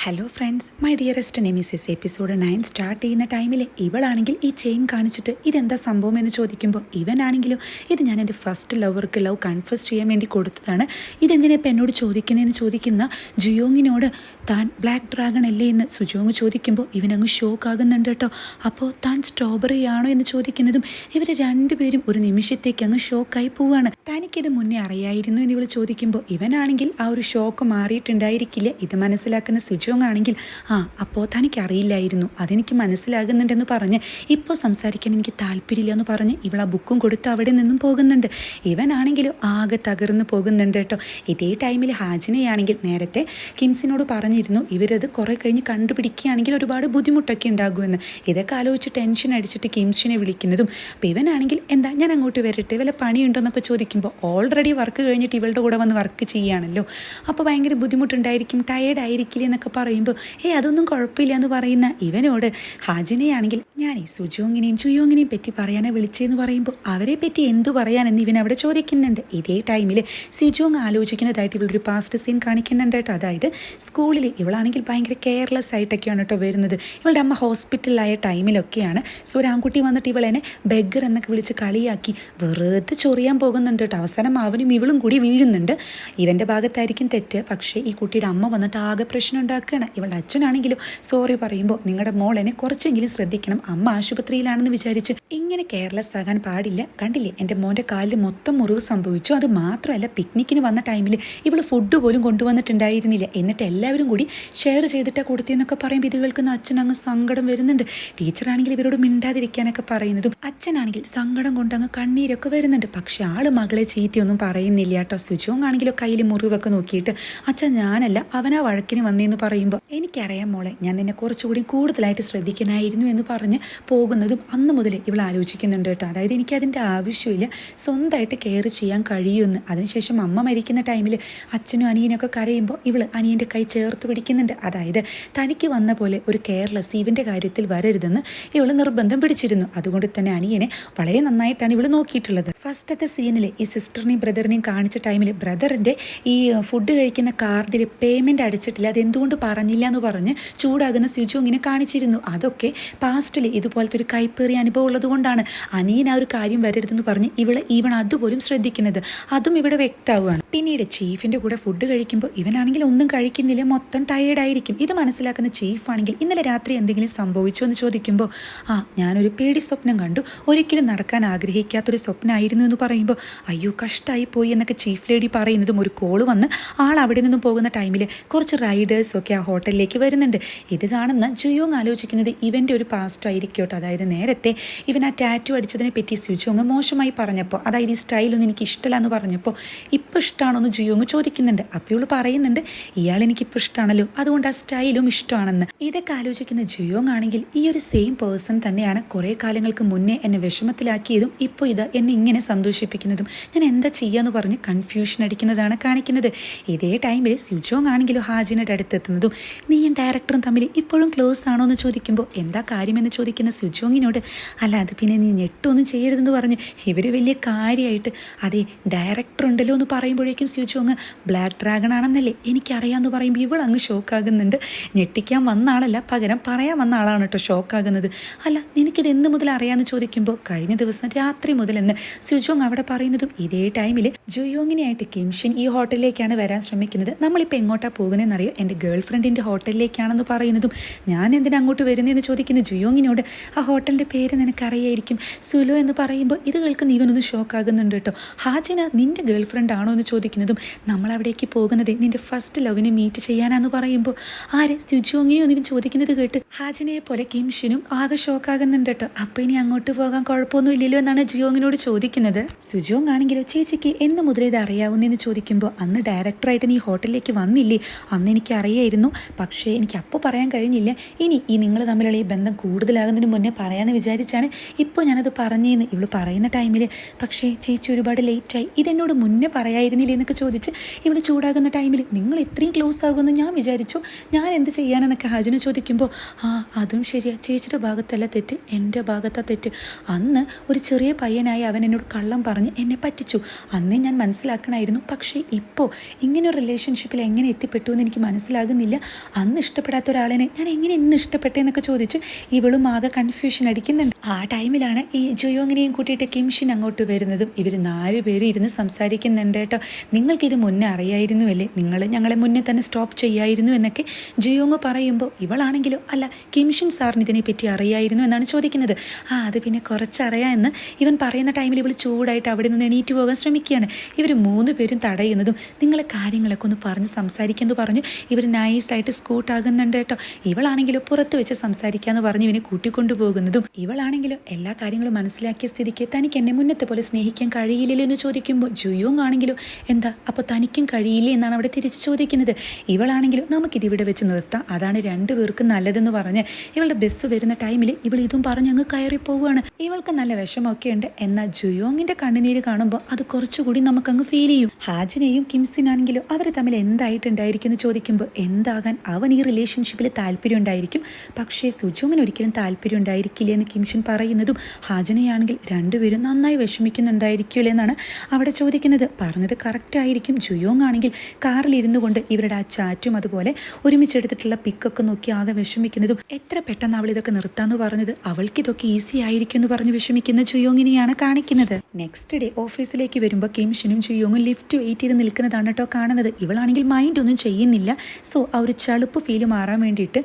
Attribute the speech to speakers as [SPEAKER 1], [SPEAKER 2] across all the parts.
[SPEAKER 1] Hello friends my dearest nemesis episode nine start ചെയ്യുന്ന ടൈമിൽ ഇവളാണെങ്കിൽ ഈ ചെയിൻ കാണിച്ചിട്ട് ഇതെന്താ സംഭവം എന്ന് ചോദിക്കുമ്പോൾ ഇവനാണെങ്കിലും ഇത് ഞാൻ എന്റെ ഫസ്റ്റ് ലവർക്ക് ലവ് കൺഫസ് ചെയ്യാൻ വേണ്ടി കൊടുത്തതാണ്. ഇതെന്തിനാ ഇപ്പം എന്നോട് ചോദിക്കുന്നതെന്ന് ചോദിക്കുന്ന ജിയോങ്ങിനോട് താൻ ബ്ലാക്ക് ഡ്രാഗൺ അല്ലേ എന്ന് സുജോങ് ചോദിക്കുമ്പോൾ ഇവനങ്ങ് ഷോക്ക് ആകുന്നുണ്ട് കേട്ടോ. അപ്പോൾ താൻ സ്ട്രോബെറി ആണോ എന്ന് ചോദിക്കുന്നതും ഇവർ രണ്ടുപേരും ഒരു നിമിഷത്തേക്ക് അങ്ങ് ഷോക്കായി പോവാണ്. തനിക്കിത് മുന്നേ അറിയായിരുന്നു എന്ന് ഇവൾ ചോദിക്കുമ്പോൾ ഇവനാണെങ്കിൽ ആ ഒരു ഷോക്ക് മാറിയിട്ടുണ്ടായിരിക്കില്ല. ഇത് മനസ്സിലാക്കുന്ന സുജോങ് ആണെങ്കിൽ ആ അപ്പോൾ തനിക്ക് അറിയില്ലായിരുന്നു അതെനിക്ക് മനസ്സിലാകുന്നുണ്ടെന്ന് പറഞ്ഞ് ഇപ്പോൾ സംസാരിക്കാൻ എനിക്ക് താല്പര്യമില്ല എന്ന് പറഞ്ഞ് ഇവൾ ആ ബുക്കും കൊടുത്ത് അവിടെ നിന്നും പോകുന്നുണ്ട്. ഇവനാണെങ്കിലും ആകെ തകർന്നു പോകുന്നുണ്ട് കേട്ടോ. ഇതേ ടൈമിൽ ഹാജിനെയാണെങ്കിൽ നേരത്തെ കിംസിനോട് പറഞ്ഞിരുന്നു ഇവരത് കുറേ കഴിഞ്ഞ് കണ്ടുപിടിക്കുകയാണെങ്കിൽ ഒരുപാട് ബുദ്ധിമുട്ടൊക്കെ ഉണ്ടാകുമെന്ന്. ഇതൊക്കെ ആലോചിച്ച് ടെൻഷൻ അടിച്ചിട്ട് കിംസിനെ വിളിക്കുന്നതും അപ്പോൾ ഇവനാണെങ്കിൽ എന്താ ഞാൻ അങ്ങോട്ട് വരട്ടെ വല്ല പണിയുണ്ടോ എന്നൊക്കെ ചോദിക്കുമ്പോൾ ഓൾറെഡി വർക്ക് കഴിഞ്ഞിട്ട് ഇവളുടെ കൂടെ വന്ന് വർക്ക് ചെയ്യുകയാണല്ലോ. അപ്പോൾ ഭയങ്കര ബുദ്ധിമുട്ടുണ്ടായിരിക്കും ടയേർഡ് ആയിരിക്കില്ല എന്നൊക്കെ പറയുമ്പോൾ ഏ അതൊന്നും കുഴപ്പമില്ല എന്ന് പറയുന്ന ഇവനോട് ഹാജിനെയാണെങ്കിൽ ഞാൻ ഈ സുജോങ്ങിനെയും ചുയോങ്ങിനെയും പറ്റി പറയാനാണ് വിളിച്ചതെന്ന് പറയുമ്പോൾ അവരെ പറ്റി എന്തു പറയാനെന്ന് ഇവൻ അവിടെ ചോദിക്കുന്നുണ്ട്. ഇതേ ടൈമിൽ സിജോങ് ആലോചിക്കുന്നതായിട്ട് ഇവളൊരു പാസ്റ്റ് സീൻ കാണിക്കുന്നുണ്ട് കേട്ടോ. അതായത് സ്കൂളിൽ ഇവളാണെങ്കിൽ ഭയങ്കര കെയർലെസ് ആയിട്ടൊക്കെയാണ് കേട്ടോ വരുന്നത്. ഇവളുടെ അമ്മ ഹോസ്പിറ്റലിലായ ടൈമിലൊക്കെയാണ് സോ ഒരു ആൺകുട്ടി വന്നിട്ട് ഇവളെന്നെ ബെഗർ എന്നൊക്കെ വിളിച്ച് കളിയാക്കി വെറുതെ ചൊറിയാൻ പോകുന്നുണ്ട് കേട്ടോ. അവസാനം അവനും ഇവളും കൂടി വീഴുന്നുണ്ട്. ഇവന്റെ ഭാഗത്തായിരിക്കും തെറ്റ്. പക്ഷേ ഈ കുട്ടിയുടെ അമ്മ വന്നിട്ട് ആകെ പ്രശ്നം ഉണ്ടാക്കുകയാണ് ഇവളുടെ അച്ഛനാണെങ്കിലും സോറി പറയുമ്പോൾ നിങ്ങളുടെ മോളെന്നെ കുറച്ചെങ്കിലും ശ്രദ്ധിക്കണം. അമ്മ ആശുപത്രിയിലാണെന്ന് വിചാരിച്ച്. ഇങ്ങനെ കെയർലെസ് ആകാൻ പാടില്ല. കണ്ടില്ലേ? എന്റെ മോന്റെ കാലിൽ മൊത്തം മുറിവ് സംഭവിച്ചു. അത് മാത്രമല്ല പിക്നിക്കിന് വന്ന ടൈമിൽ ഇവൾ ഫുഡ് പോലും കൊണ്ടുവന്നിട്ടുണ്ടായിരുന്നില്ല. എന്നിട്ട് എല്ലാവരും കൂടി ഷെയർ ചെയ്തിട്ടാണ് കൊടുത്തിയെന്നൊക്കെ പറയുമ്പോൾ ഇത് കേൾക്കുന്ന അച്ഛനങ്ങ് സങ്കടം വരുന്നുണ്ട്. ടീച്ചറാണെങ്കിൽ ഇവരോട് മിണ്ടാതിരിക്കാനൊക്കെ പറയുന്നതും അച്ഛനാണെങ്കിൽ സങ്കടം കൊണ്ടങ്ങ് കണ്ണീരൊക്കെ വരുന്നുണ്ട്. പക്ഷെ ആൾ മകളെ ചീത്തയൊന്നും പറയുന്നില്ല കേട്ടോ. സുജോങ് ആണെങ്കിലോ കയ്യിൽ മുറിവൊക്കെ നോക്കിയിട്ട്. അച്ഛൻ ഞാനല്ല. അവനാ വഴക്കിന് വന്നേന്ന് പറയുമ്പോൾ എനിക്കറിയാം മോളെ ഞാൻ നിന്നെ കുറച്ചുകൂടി കൂടുതലായിട്ട് ശ്രദ്ധിക്കണമായിരുന്നു എന്ന് പറഞ്ഞ് പോകുന്നതും അന്ന് മുതൽ ഇവൾ ആലോചിക്കുന്നുണ്ട് കേട്ടോ. അതായത് എനിക്കതിന്റെ ആവശ്യമില്ല. സ്വന്തമായിട്ട് കെയർ ചെയ്യാൻ കഴിയുമെന്ന്. അതിനുശേഷം അമ്മ മരിക്കുന്ന ടൈമിൽ അച്ഛനും അനിയനൊക്കെ കരയുമ്പോൾ ഇവൾ അനിയന്റെ കൈ ചേർത്ത് പിടിക്കുന്നുണ്ട്. അതായത് തനിക്ക് വന്ന പോലെ ഒരു കെയർലെസ് ഇവന്റെ കാര്യത്തിൽ വരരുതെന്ന് ഇവൾ നിർബന്ധം പിടിച്ചിരുന്നു. അതുകൊണ്ട് തന്നെ അനിയനെ വളരെ നന്നായിട്ടാണ് ഇവൾ നോക്കിയിട്ടുള്ളത്. ഫസ്റ്റത്തെ സീനിൽ ഈ സിസ്റ്ററിനെയും ബ്രദറിനെയും കാണിച്ച ടൈമിൽ ബ്രദറിന്റെ ഈ ഫുഡ് കഴിക്കുന്ന കാർഡിൽ പേയ്മെന്റ് അടിച്ചിട്ടില്ല. അതെന്തുകൊണ്ട് പറഞ്ഞില്ല എന്ന് പറഞ്ഞ് ചൂടാകുന്ന സ്വിച്ചു ഇങ്ങനെ കാണിച്ചിരുന്നു. അതൊക്കെ പാസ്റ്റിൽ ഇതുപോലത്തെ ഒരു കൈപ്പേറിയ അനുഭവം ഉള്ളത് കൊണ്ടാണ് അനിയൻ ആ ഒരു കാര്യം വരരുതെന്ന് പറഞ്ഞ് ഇവൾ ഇവൻ അതുപോലും ശ്രദ്ധിക്കുന്നത്. അതും ഇവിടെ വ്യക്തമാവുകയാണ്. പിന്നീട് ചീഫിന്റെ കൂടെ ഫുഡ് കഴിക്കുമ്പോൾ ഇവനാണെങ്കിൽ ഒന്നും കഴിക്കുന്നില്ല മൊത്തം ടയേർഡ് ആയിരിക്കും. ഇത് മനസ്സിലാക്കുന്ന ചീഫ് ആണെങ്കിൽ ഇന്നലെ രാത്രി എന്തെങ്കിലും സംഭവിച്ചോ എന്ന് ചോദിക്കുമ്പോൾ ആ ഞാനൊരു പേടി സ്വപ്നം കണ്ടു. ഒരിക്കലും നടക്കാൻ ആഗ്രഹിക്കാത്തൊരു സ്വപ്നമായിരുന്നു എന്ന് പറയുമ്പോൾ അയ്യോ കഷ്ടമായി പോയി എന്നൊക്കെ ചീഫ് ലേഡി പറയുന്നതും ഒരു കോൾ വന്ന് ആൾ അവിടെ നിന്നും പോകുന്ന ടൈമിൽ കുറച്ച് റൈഡേഴ്സൊക്കെ ആ ഹോട്ടലിലേക്ക് വരുന്നുണ്ട്. ഇത് കാണുന്ന ജുയോങ് ആലോചിക്കുന്നത് ഇവന്റെ ഒരു പാസ്റ്റ് ആയിരിക്കും അതായത് നേരത്തെ ഇവൻ ആ ടാറ്റു അടിച്ചതിനെ പറ്റി സുജോങ് മോശമായി പറഞ്ഞപ്പോൾ അതായത് ഈ സ്റ്റൈലൊന്നും എനിക്ക് ഇഷ്ടമല്ല എന്ന് പറഞ്ഞപ്പോൾ ഇപ്പോൾ ഇഷ്ടമാണോ എന്ന് ജുയോങ് ചോദിക്കുന്നുണ്ട്. അപ്പോൾ ഇവൾ പറയുന്നുണ്ട് ഇയാൾ എനിക്കിപ്പോൾ ഇഷ്ടമാണല്ലോ അതുകൊണ്ട് ആ സ്റ്റൈലും ഇഷ്ടമാണെന്ന്. ഇതൊക്കെ ആലോചിക്കുന്ന ജുയോങ് ആണെങ്കിൽ ഈ ഒരു സെയിം പേഴ്സൺ തന്നെയാണ് കുറേ കാലങ്ങൾക്ക് മുന്നേ എന്നെ വിഷമത്തിലാക്കിയതും ഇപ്പോൾ ഇത് എന്നെ ഇങ്ങനെ സന്തോഷിപ്പിക്കുന്നതും. ഞാൻ എന്താ ചെയ്യാന്ന് പറഞ്ഞ് കൺഫ്യൂഷൻ അടിക്കുന്നതാണ് കാണിക്കുന്നത്. ഇതേ ടൈമിൽ സുജോങ് ആണെങ്കിലും ഹാജിനയുടെ അടുത്തെത്തുന്നതും നീയും ഡയറക്ടറും തമ്മിൽ ഇപ്പോഴും ക്ലോസ് ആണോ എന്ന് ചോദിക്കുമ്പോൾ എന്താ കാര്യമെന്ന് ചോദിക്കുന്ന സുജോങ്ങിനോട് അല്ല അത് പിന്നെ നീ ഞെട്ടൊന്നും ചെയ്യരുതെന്ന് പറഞ്ഞ് ഇവർ വലിയ കാര്യമായിട്ട് അതെ ഡയറക്ടർ ഉണ്ടല്ലോ എന്ന് പറയുമ്പോഴേക്കും സുജോങ് ബ്ലാക്ക് ഡ്രാഗൺ ആണെന്നല്ലേ എനിക്കറിയാമെന്ന് പറയുമ്പോൾ ഇവൾ അങ്ങ് ഷോക്ക് ഷോക്കാകുന്നുണ്ട് ഞെട്ടിക്കാൻ വന്ന ആളല്ല പകരം പറയാൻ വന്ന ആളാണ് കേട്ടോ ഷോക്കാകുന്നത് അല്ല നിനക്കിത് എന്ന് മുതൽ അറിയാമെന്ന് ചോദിക്കുമ്പോൾ കഴിഞ്ഞ ദിവസം രാത്രി മുതൽ എന്ന് സുജോങ് അവിടെ പറയുന്നതും ഇതേ ടൈമിൽ ജുയോങ്ങിനെയായിട്ട് കിംഷൻ ഈ ഹോട്ടലിലേക്കാണ് വരാൻ ശ്രമിക്കുന്നത്. നമ്മളിപ്പോൾ എങ്ങോട്ടാണ് പോകുന്നതെന്നറിയോ എന്റെ ഗേൾ ഫ്രണ്ടിന്റെ ഹോട്ടലിലേക്കാണെന്ന് പറയുന്നതും ഞാൻ എന്തിനാ അങ്ങോട്ട് വരുന്നതെന്ന് ചോദിക്കുന്ന ജുയോങ്ങിനോട് ആ ഹോട്ടലിന്റെ പേര് നിനക്കറിയായിരിക്കും. സുലു എന്ന് പറയുമ്പോൾ ഇത് കേൾക്കുന്ന ഇവനൊന്ന് ഷോക്കാകുന്നുണ്ട് കേട്ടോ. ഹാജിന നിന്റെ ഗേൾ ഫ്രണ്ട് ആണോ എന്ന് ചോദിക്കുന്നതും നമ്മൾ അവിടേക്ക് പോകുന്നത് നിന്റെ ഫസ്റ്റ് ലവിനെ മീറ്റ് ചെയ്യാനാന്ന് പറയുമ്പോൾ. ആര്? സുജോങ്ങിനെ എന്ന് ഇവൻ ചോദിക്കുന്നത് കേട്ട് ഹാജിനയെ പോലെ കിംഷിനും ആകെ ഷോക്കാകുന്നുണ്ട് കേട്ടോ. അപ്പോൾ ഇനി അങ്ങോട്ട് പോകാൻ കുഴപ്പമൊന്നും ഇല്ലല്ലോ എന്നാണ് ജിയോങ്ങിനോട് ചോദിക്കുന്നത്. സുജോങ് ആണെങ്കിലോ ചേച്ചിക്ക് എന്ന് മുതലേ ഇത് അറിയാവുന്നതെന്ന് ചോദിക്കുമ്പോൾ അന്ന് ഡയറക്ടറായിട്ട് നീ ഹോട്ടലിലേക്ക് വന്നില്ലേ? അന്ന് എനിക്ക് അറിയായിരുന്നു പക്ഷേ എനിക്ക് അപ്പോൾ പറയാൻ കഴിഞ്ഞില്ല. ഇനി ഈ നിങ്ങൾ തമ്മിലുള്ള ഈ ബന്ധം കൂടുതലാകുന്നതിന് മുന്നേ പറയാമെന്ന് വിചാരിച്ചാണ് ഇപ്പോൾ ഞാനത് പറഞ്ഞേന്ന് ഇവൾ പറയുന്ന ടൈമിൽ പക്ഷേ ചേച്ചി ഒരുപാട് ലേറ്റായി. ഇതെന്നോട് മുന്നേ പറയായിരുന്നില്ലേ എന്നൊക്കെ ചോദിച്ച് ഇവൾ ചൂടാകുന്ന ടൈമിൽ നിങ്ങൾ ഇത്രയും ക്ലോസ് ആകുമെന്ന് ഞാൻ വിചാരിച്ചു. ഞാൻ എന്ത് ചെയ്യാനെന്നൊക്കെ ഹജന് ചോദിക്കുമ്പോൾ ആ അതും ശരിയാ. ചേച്ചിയുടെ ഭാഗത്തല്ല തെറ്റ് എന്റെ ഭാഗത്താ തെറ്റ്. അന്ന് ഒരു ചെറിയ പയ്യനായി അവൻ എന്നോട് കള്ളം പറഞ്ഞ് എന്നെ പറ്റിച്ചു. അന്നേ ഞാൻ മനസ്സിലാക്കണമായിരുന്നു പക്ഷേ ഇപ്പോൾ ഇങ്ങനെ ഒരു റിലേഷൻഷിപ്പിൽ എങ്ങനെ എത്തിപ്പെട്ടു എന്ന് എനിക്ക് മനസ്സിലാകുന്നില്ല. അറിയില്ല. അന്ന് ഇഷ്ടപ്പെടാത്ത ഒരാളിനെ ഞാൻ എങ്ങനെ ഇന്ന് ഇഷ്ടപ്പെട്ടെന്നൊക്കെ ചോദിച്ച് ഇവളും ആകെ കൺഫ്യൂഷൻ അടിക്കുന്നുണ്ട്. ആ ടൈമിലാണ് ഈ ജോയോങ്ങിനെയും കൂട്ടിയിട്ട് കിംഷിൻ അങ്ങോട്ട് വരുന്നതും ഇവർ നാല് പേര് ഇരുന്ന് സംസാരിക്കുന്നുണ്ട് കേട്ടോ. നിങ്ങൾക്കിത് മുന്നേ അറിയായിരുന്നുവല്ലേ? നിങ്ങൾ ഞങ്ങളെ മുന്നേ തന്നെ സ്റ്റോപ്പ് ചെയ്യായിരുന്നു എന്നൊക്കെ ജിയോങ് പറയുമ്പോൾ ഇവളാണെങ്കിലോ? അല്ല കിംഷിൻ സാറിന് ഇതിനെപ്പറ്റി അറിയായിരുന്നു എന്നാണ് ചോദിക്കുന്നത്. ആ അത് പിന്നെ കുറച്ചറിയാം എന്ന് ഇവൻ പറയുന്ന ടൈമിൽ ഇവൾ ചൂടായിട്ട് അവിടെ നിന്ന് എണീറ്റ് പോകാൻ ശ്രമിക്കുകയാണ്. ഇവർ മൂന്ന് പേരും തടയുന്നതും നിങ്ങളെ കാര്യങ്ങളൊക്കെ ഒന്ന് പറഞ്ഞ് സംസാരിക്കുന്നു പറഞ്ഞു. ഇവർ നൈസായിട്ട് സ്കൂട്ടാകുന്നുണ്ട് കേട്ടോ. ഇവളാണെങ്കിലും പുറത്ത് വെച്ച് സംസാരിക്കാന്ന് പറഞ്ഞ് ഇവനെ കൂട്ടിക്കൊണ്ടുപോകുന്നതും ഇവളാണെങ്കിലും എല്ലാ കാര്യങ്ങളും മനസ്സിലാക്കിയ സ്ഥിതിക്ക് തനിക്ക് എന്നെ മുന്നത്തെ പോലെ സ്നേഹിക്കാൻ കഴിയില്ലല്ലോ എന്ന് ചോദിക്കുമ്പോൾ ജുയോങ് ആണെങ്കിലും എന്താ അപ്പോൾ തനിക്കും കഴിയില്ലേ എന്നാണ് അവിടെ തിരിച്ച് ചോദിക്കുന്നത്. ഇവളാണെങ്കിലും നമുക്കിത് ഇവിടെ വെച്ച് നിർത്താം. അതാണ് രണ്ടു പേർക്കും നല്ലതെന്ന് പറഞ്ഞ് ഇവളുടെ ബസ് വരുന്ന ടൈമിൽ ഇവൾ ഇതും പറഞ്ഞ് അങ്ങ് കയറി പോവുകയാണ്. ഇവൾക്ക് നല്ല വിഷമൊക്കെ ഉണ്ട്. എന്നാൽ ജുയോങ്ങിന്റെ കണ്ണുനീര് കാണുമ്പോൾ അത് കുറച്ചുകൂടി നമുക്കങ്ങ് ഫീൽ ചെയ്യും. ഹാജിനെയും കിംസിനാണെങ്കിലും അവർ തമ്മിൽ എന്തായിട്ടുണ്ടായിരിക്കും എന്ന് ചോദിക്കുമ്പോൾ എന്താകാൻ അവൻ ഈ റിലേഷൻഷിപ്പിൽ താല്പര്യം ഉണ്ടായിരിക്കും. പക്ഷേ സുജോങ്ങിന് ഒരിക്കലും താല്പര്യം ഉണ്ടായിരിക്കില്ല എന്ന് കിംഷൻ പറയുന്നതും ഹാജനയാണെങ്കിൽ രണ്ടുപേരും നന്നായി വിഷമിക്കുന്നുണ്ടായിരിക്കില്ല എന്നാണ് അവിടെ ചോദിക്കുന്നത്. പറഞ്ഞത് കറക്റ്റായിരിക്കും ജുയോങ് ആണെങ്കിൽ കാറിലിരുന്നു കൊണ്ട് ഇവരുടെ ആ ചാറ്റും അതുപോലെ ഒരുമിച്ചെടുത്തിട്ടുള്ള പിക്കൊക്കെ നോക്കി ആകെ വിഷമിക്കുന്നതും എത്ര പെട്ടെന്ന് അവൾ ഇതൊക്കെ നിർത്താന്ന് പറഞ്ഞത് അവൾക്ക് ഇതൊക്കെ ഈസി ആയിരിക്കും എന്ന് പറഞ്ഞ് വിഷമിക്കുന്ന ജുയോങ്ങിനെയാണ് കാണിക്കുന്നത്. നെക്സ്റ്റ് ഡേ ഓഫീസിലേക്ക് വരുമ്പോൾ കിംഷനും ജുയോങ്ങും ലിഫ്റ്റ് വെയിറ്റ് ചെയ്ത് നിൽക്കുന്നതാണ് കേട്ടോ കാണുന്നത്. ഇവളാണെങ്കിൽ മൈൻഡ് ഒന്നും ചെയ്യുന്നില്ല. സോ ആ ഒരു ചളുപ്പ് ഫീൽ മാറാൻ വേണ്ടിയിട്ട്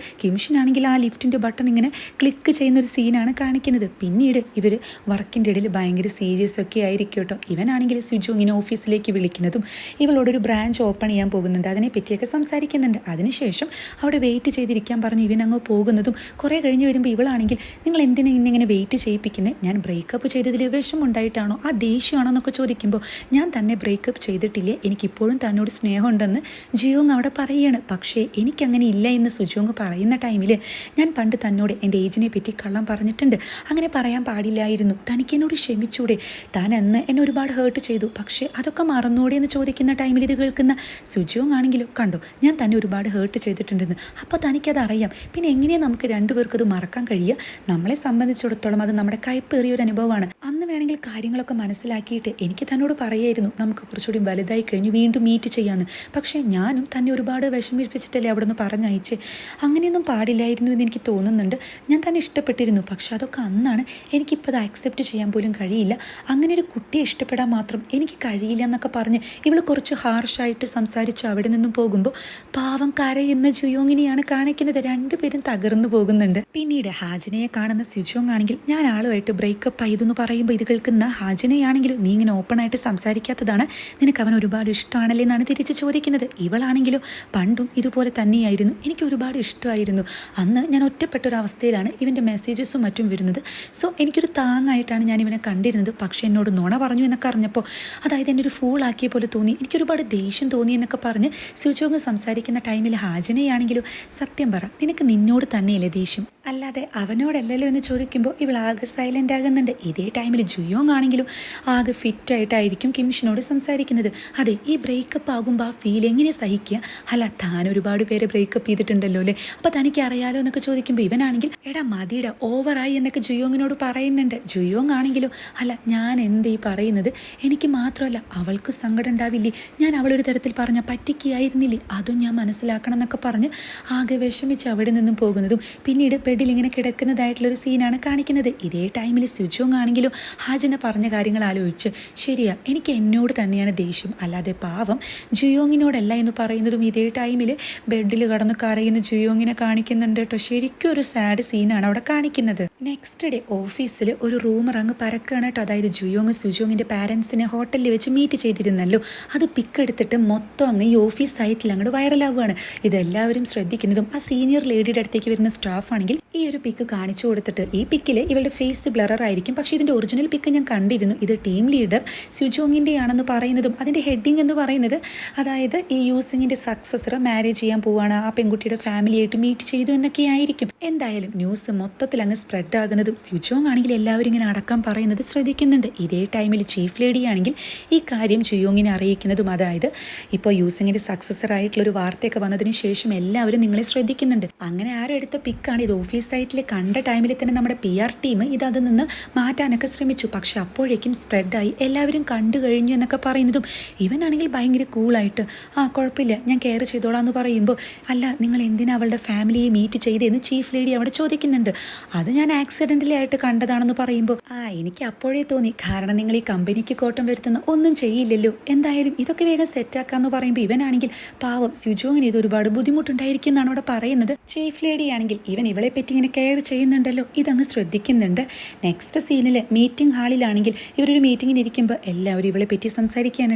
[SPEAKER 1] ആണെങ്കിൽ ആ ലിഫ്റ്റിന്റെ ബട്ടൺ ഇങ്ങനെ ക്ലിക്ക് ചെയ്യുന്ന ഒരു സീനാണ് കാണിക്കുന്നത്. പിന്നീട് ഇവർ വർക്കിന്റെ ഇടയിൽ ഭയങ്കര സീരിയസ് ഒക്കെ ആയിരിക്കും കേട്ടോ. ഇവനാണെങ്കിൽ സുജു ഇങ്ങനെ ഓഫീസിലേക്ക് വിളിക്കുന്നതും ഇവളോടൊരു ബ്രാഞ്ച് ഓപ്പൺ ചെയ്യാൻ പോകുന്നുണ്ട്. അതിനെ പറ്റിയൊക്കെ സംസാരിക്കുന്നുണ്ട്. അതിനുശേഷം അവിടെ വെയിറ്റ് ചെയ്തിരിക്കാൻ പറഞ്ഞ് ഇവൻ പോകുന്നതും കുറേ കഴിഞ്ഞ് വരുമ്പോൾ ഇവളാണെങ്കിൽ നിങ്ങൾ എന്തിനാ ഇന്നിങ്ങനെ വെയിറ്റ് ചെയ്യിപ്പിക്കുന്നത് ഞാൻ ബ്രേക്കപ്പ് ചെയ്തതിൽ വിഷമുണ്ടായിട്ടാണോ ആ ദേഷ്യമാണോ എന്നൊക്കെ ചോദിക്കുമ്പോൾ ഞാൻ തന്നെ ബ്രേക്കപ്പ് ചെയ്തിട്ടില്ലേ? എനിക്കിപ്പോഴും തന്നോട് സ്നേഹമുണ്ടെന്ന് ജിയോങ് അവിടെ പറയുകയാണ് പക്ഷേ എനിക്കങ്ങനെ ഇല്ല എന്ന് സുജോങ് പറയുന്ന ടൈമിൽ ഞാൻ പണ്ട് തന്നോട് എന്റെ ഏജിനെ പറ്റി കള്ളം പറഞ്ഞിട്ടുണ്ട്. അങ്ങനെ പറയാൻ പാടില്ലായിരുന്നു. തനിക്ക് എന്നോട് ക്ഷമിച്ചൂടെ? താൻ അന്ന് എന്നെ ഒരുപാട് ഹേർട്ട് ചെയ്തു. പക്ഷേ അതൊക്കെ മറന്നൂടെ എന്ന് ചോദിക്കുന്ന ടൈമിൽ ഇത് കേൾക്കുന്ന സുജോങ് ആണെങ്കിലും കണ്ടോ? ഞാൻ തന്നെ ഒരുപാട് ഹേർട്ട് ചെയ്തിട്ടുണ്ടെന്ന്. അപ്പോൾ തനിക്കത് അറിയാം. പിന്നെ എങ്ങനെയാണ് നമുക്ക് രണ്ടുപേർക്കും അത് മറക്കാൻ കഴിയുക? നമ്മളെ സംബന്ധിച്ചിടത്തോളം അത് നമ്മുടെ കൈപ്പേറിയ ഒരു അനുഭവമാണ്. അന്ന് വേണമെങ്കിൽ കാര്യങ്ങളൊക്കെ മനസ്സിലാക്കിയിട്ട് എനിക്ക് തന്നോട് പറയായിരുന്നു. നമുക്ക് കുറച്ചുകൂടി വലുതായി കഴിഞ്ഞ് വീണ്ടും മീറ്റ് ചെയ്യാമെന്ന് പക്ഷേ ഞാനും തന്നെ ഒരുപാട് വിഷമിപ്പിച്ചിട്ടല്ലേ അവിടെ നിന്ന് പറഞ്ഞയച്ചേ? അങ്ങനെയൊന്നും പാടില്ലായിരുന്നു എന്ന് എനിക്ക് തോന്നുന്നുണ്ട്. ഞാൻ തന്നെ ഇഷ്ടപ്പെട്ടിരുന്നു. പക്ഷെ അതൊക്കെ അന്നാണ് എനിക്കിപ്പോൾ അത് അക്സെപ്റ്റ് ചെയ്യാൻ പോലും കഴിയില്ല. അങ്ങനെ ഒരു കുട്ടിയെ ഇഷ്ടപ്പെടാൻ മാത്രം എനിക്ക് കഴിയില്ല എന്നൊക്കെ പറഞ്ഞ് ഇവൾ കുറച്ച് ഹാർഷായിട്ട് സംസാരിച്ച് അവിടെ നിന്നും പോകുമ്പോൾ പാവം കരയുന്ന ജുയോങ്ങിനെയാണ് കാണിക്കുന്നത്. രണ്ടുപേരും തകർന്നു പോകുന്നുണ്ട്. പിന്നീട് ഹാജിനയെ കാണുന്ന സുജോങ് ആണെങ്കിൽ ഞാൻ ആളുമായിട്ട് ബ്രേക്കപ്പ് ആയതെന്ന് പറയുമ്പോൾ ഇത് കേൾക്കുന്ന ഹാജിനയാണെങ്കിലും നീ ഇങ്ങനെ ഓപ്പണായിട്ട് സംസാരിക്കാത്തതാണ്. നിനക്ക് അവൻ ഒരുപാട് ഇഷ്ടമാണല്ലേ എന്നാണ് തിരിച്ച് ചോദിക്കുന്നത്. ഇവളാണെങ്കിലും പണ്ടും ഇതുപോലെ തന്നെയായിരുന്നു. എനിക്ക് ഒരുപാട് ഇഷ്ടമായിരുന്നു. അന്ന് ഞാൻ ഒറ്റപ്പെട്ട ഒരു അവസ്ഥയിലാണ് ഇവന്റെ മെസ്സേജസും മറ്റും വരുന്നത്. സോ എനിക്കൊരു താങ്ങായിട്ടാണ് ഞാൻ ഇവനെ കണ്ടിരുന്നത്. പക്ഷേ എന്നോട് നുണ പറഞ്ഞു എന്നൊക്കെ അറിഞ്ഞപ്പോൾ അതായത് എന്നെ ഒരു ഫൂളാക്കിയ പോലെ തോന്നി. എനിക്കൊരുപാട് ദേഷ്യം തോന്നി എന്നൊക്കെ പറഞ്ഞ് സുജോങ് സംസാരിക്കുന്ന ടൈമിൽ ഹാജനയാണെങ്കിലും സത്യം പറ നിനക്ക് നിന്നോട് തന്നെയല്ലേ ദേഷ്യം? അല്ലാതെ അവനോടല്ലല്ലോ എന്ന് ചോദിക്കുമ്പോൾ ഇവൾ ആകെ സൈലന്റ് ആകുന്നുണ്ട്. ഇതേ ടൈമിൽ ജുയോങ് ആണെങ്കിലും ആകെ ഫിറ്റായിട്ടായിരിക്കും കിംഷിനോട് സംസാരിക്കുന്നത്. അതെ ഈ ബ്രേക്കപ്പ് ആകുമ്പോൾ ആ ഫീൽ എങ്ങനെ സഹിക്കുക? അല്ല താൻ ഒരുപാട് പേരെ ബ്രേക്കപ്പ് ചെയ്തിട്ടുണ്ടല്ലോ അല്ലേ? അപ്പോൾ തനിക്ക് അറിയാലോ എന്നൊക്കെ ചോദിക്കുമ്പോൾ ഇവനാണെങ്കിൽ എടാ മതിയുടെ ഓവറായി എന്നൊക്കെ ജുയോങ്ങിനോട് പറയുന്നുണ്ട്. ജുയോങ് ആണെങ്കിലും അല്ല ഞാൻ എന്തേ പറയുന്നത്? എനിക്ക് മാത്രമല്ല അവൾക്ക് സങ്കടം ഉണ്ടാവില്ലേ? ഞാൻ അവളൊരു തരത്തിൽ പറഞ്ഞ പറ്റിക്കായിരുന്നില്ലേ അതും ഞാൻ മനസ്സിലാക്കണം എന്നൊക്കെ പറഞ്ഞ് ആകെ വിഷമിച്ച് അവിടെ നിന്നും പോകുന്നതും പിന്നീട് ബെഡിൽ ഇങ്ങനെ കിടക്കുന്നതായിട്ടുള്ളൊരു സീനാണ് കാണിക്കുന്നത്. ഇതേ ടൈമിൽ സുജോങ് ആണെങ്കിലും ഹാജന പറഞ്ഞ കാര്യങ്ങൾ ആലോചിച്ച് ശരിയാ എനിക്ക് എന്നോട് തന്നെയാണ് ദേഷ്യം. അല്ലാതെ പാവം ജുയോങ്ങിനോടല്ല എന്ന് പറയുന്നതും ഇതേ ടൈമിൽ ബെഡിൽ കടന്ന് കരയുന്ന ജിയോങ്ങിനെ കാണിക്കുന്നുണ്ട് കേട്ടോ. ശരിക്കും ഒരു സാഡ് സീനാണ് അവിടെ കാണിക്കുന്നത്. നെക്സ്റ്റ് ഡേ ഓഫീസിൽ ഒരു റൂമർ അങ്ങ് പരക്കുകയാണ് കേട്ടോ. അതായത് ജുയോങ് സുജോങ്ങിന്റെ പാരൻസിനെ ഹോട്ടലിൽ വെച്ച് മീറ്റ് ചെയ്തിരുന്നല്ലോ. അത് പിക്ക് എടുത്തിട്ട് മൊത്തം അങ്ങ് ഈ ഓഫീസ് സൈറ്റിൽ അങ്ങോട്ട് വൈറലാവുകയാണ് ഇതെല്ലാവരും ശ്രദ്ധിക്കുന്നതും ആ സീനിയർ ലേഡിയുടെ അടുത്തേക്ക് വരുന്ന സ്റ്റാഫ് ആണെങ്കിൽ ഈ ഒരു പിക്ക് കാണിച്ചു കൊടുത്തിട്ട് ഈ പിക്കിൽ ഇവളുടെ ഫേസ് ബ്ലറർ ആയിരിക്കും. പക്ഷേ ഇതിന്റെ ഒറിജിനൽ പിക്ക് ഞാൻ കണ്ടിരുന്നു. ഇത് ടീം ലീഡർ സുജോങ്ങിന്റെ ആണെന്ന് പറയുന്നതും അതിന്റെ ഹെഡിങ് എന്ന് പറയുന്നത് അതായത് ഈ യൂസിങ്ങിന്റെ സക്സസർ മാരേജ് ചെയ്യാൻ പോവാണ്. ആ പെൺകുട്ടിയുടെ ഫാമിലിയായിട്ട് മീറ്റ് ചെയ്തു എന്നൊക്കെ ആയിരിക്കും. എന്തായാലും ന്യൂസ് മൊത്തത്തിൽ അങ്ങ് സ്പ്രെഡ് ആകുന്നതും സ്വിച്ച് ഓൺ ആണെങ്കിൽ എല്ലാവരും ഇങ്ങനെ അടക്കം പറയുന്നത് ശ്രദ്ധിക്കുന്നുണ്ട്. ഇതേ ടൈമിൽ ചീഫ് ലേഡി ആണെങ്കിൽ ഈ കാര്യം ജുയോങ്ങിനെ അറിയിക്കുന്നതും അതായത് ഇപ്പോൾ യൂസിങ്ങിന്റെ സക്സസർ ആയിട്ടുള്ള ഒരു വാർത്തയൊക്കെ വന്നതിന് ശേഷം എല്ലാവരും നിങ്ങളെ ശ്രദ്ധിക്കുന്നുണ്ട്. അങ്ങനെ ആരും എടുത്ത പിക്കാണ് ഇത് ഓഫീസ് സൈറ്റിൽ കണ്ട ടൈമിൽ തന്നെ നമ്മുടെ പി ആർ ടീം ഇത് അതിൽ നിന്ന് മാറ്റാനൊക്കെ ശ്രമിച്ചു. പക്ഷെ അപ്പോഴേക്കും സ്പ്രെഡായി എല്ലാവരും കണ്ടു കഴിഞ്ഞു എന്നൊക്കെ പറയുന്നതും ഇവനാണെങ്കിൽ ഭയങ്കര കൂളായിട്ട് ആ കുഴപ്പമില്ല. ഞാൻ കെയർ ചെയ്തോളാം എന്ന് പറയും പറയുമ്പോൾ അല്ല നിങ്ങൾ എന്തിനാ അവളുടെ ഫാമിലിയെ മീറ്റ് ചെയ്തതെന്ന് ചീഫ് ലേഡി അവിടെ ചോദിക്കുന്നുണ്ട്. അത് ഞാൻ ആക്സിഡന്റലി ആയിട്ട് കണ്ടതാണെന്ന് പറയുമ്പോൾ ആ എനിക്ക് അപ്പോഴേ തോന്നി. കാരണം നിങ്ങൾ ഈ കമ്പനിക്ക് കോട്ടം വരുത്തുന്ന ഒന്നും ചെയ്യില്ലല്ലോ. എന്തായാലും ഇതൊക്കെ വേഗം സെറ്റാക്കാന്ന് പറയുമ്പോൾ ഇവനാണെങ്കിൽ പാവം സ്യുജോങ്ങിന് ഇത് ഒരുപാട് ബുദ്ധിമുട്ടുണ്ടായിരിക്കും എന്നാണ് അവിടെ പറയുന്നത്. ചീഫ് ലേഡി ആണെങ്കിൽ ഇവൻ ഇവളെ പറ്റി ഇങ്ങനെ കെയർ ചെയ്യുന്നുണ്ടല്ലോ. ഇതങ്ങ് ശ്രദ്ധിക്കുന്നുണ്ട്. നെക്സ്റ്റ് സീനിൽ മീറ്റിംഗ് ഹാളിലാണെങ്കിൽ ഇവരൊരു മീറ്റിങ്ങിന് ഇരിക്കുമ്പോൾ എല്ലാവരും ഇവളെ പറ്റി സംസാരിക്കാൻ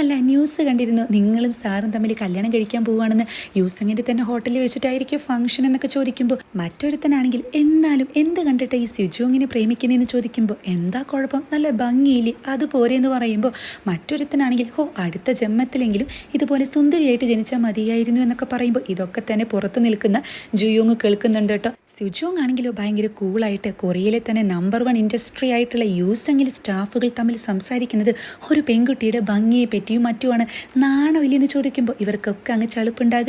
[SPEAKER 1] അല്ല ന്യൂസ് കണ്ടിരുന്നു നിങ്ങളും സാറും തമ്മിൽ കല്യാണം കഴിക്കാൻ പോവുകയാണെന്ന് യൂസങ്ങിന്റെ തന്നെ ഹോട്ടലിൽ വെച്ചിട്ടായിരിക്കും ഫംഗ്ഷൻ എന്നൊക്കെ ചോദിക്കുമ്പോൾ മറ്റൊരുത്തനാണെങ്കിൽ എന്നാലും എന്ത് കണ്ടിട്ട് ഈ സ്യുജോങ്ങിനെ പ്രേമിക്കുന്നതെന്ന് ചോദിക്കുമ്പോൾ എന്താ കുഴപ്പം? നല്ല ഭംഗിയില്ലേ അതുപോലെ എന്ന് പറയുമ്പോൾ മറ്റൊരുത്തനാണെങ്കിൽ ഹോ അടുത്ത ജന്മത്തിലെങ്കിലും ഇതുപോലെ സുന്ദരിയായിട്ട് ജനിച്ചാൽ മതിയായിരുന്നു എന്നൊക്കെ പറയുമ്പോൾ ഇതൊക്കെ തന്നെ പുറത്തു നിൽക്കുന്ന ജുയോങ് കേൾക്കുന്നുണ്ട് കേട്ടോ. സുജോങ് ആണെങ്കിലോ ഭയങ്കര കൂളായിട്ട് കൊറിയയിലെ തന്നെ നമ്പർ വൺ ഇൻഡസ്ട്രി ആയിട്ടുള്ള യൂസെങ്കിൽ സ്റ്റാഫുകൾ തമ്മിൽ സംസാരിക്കുന്നത് ഒരു പെൺകുട്ടിയുടെ ഭംഗിയെ പറ്റിയും മറ്റുമാണ് നാണമില്ലെന്ന് ചോദിക്കുമ്പോൾ ഇവർക്കൊക്കെ അങ്ങ്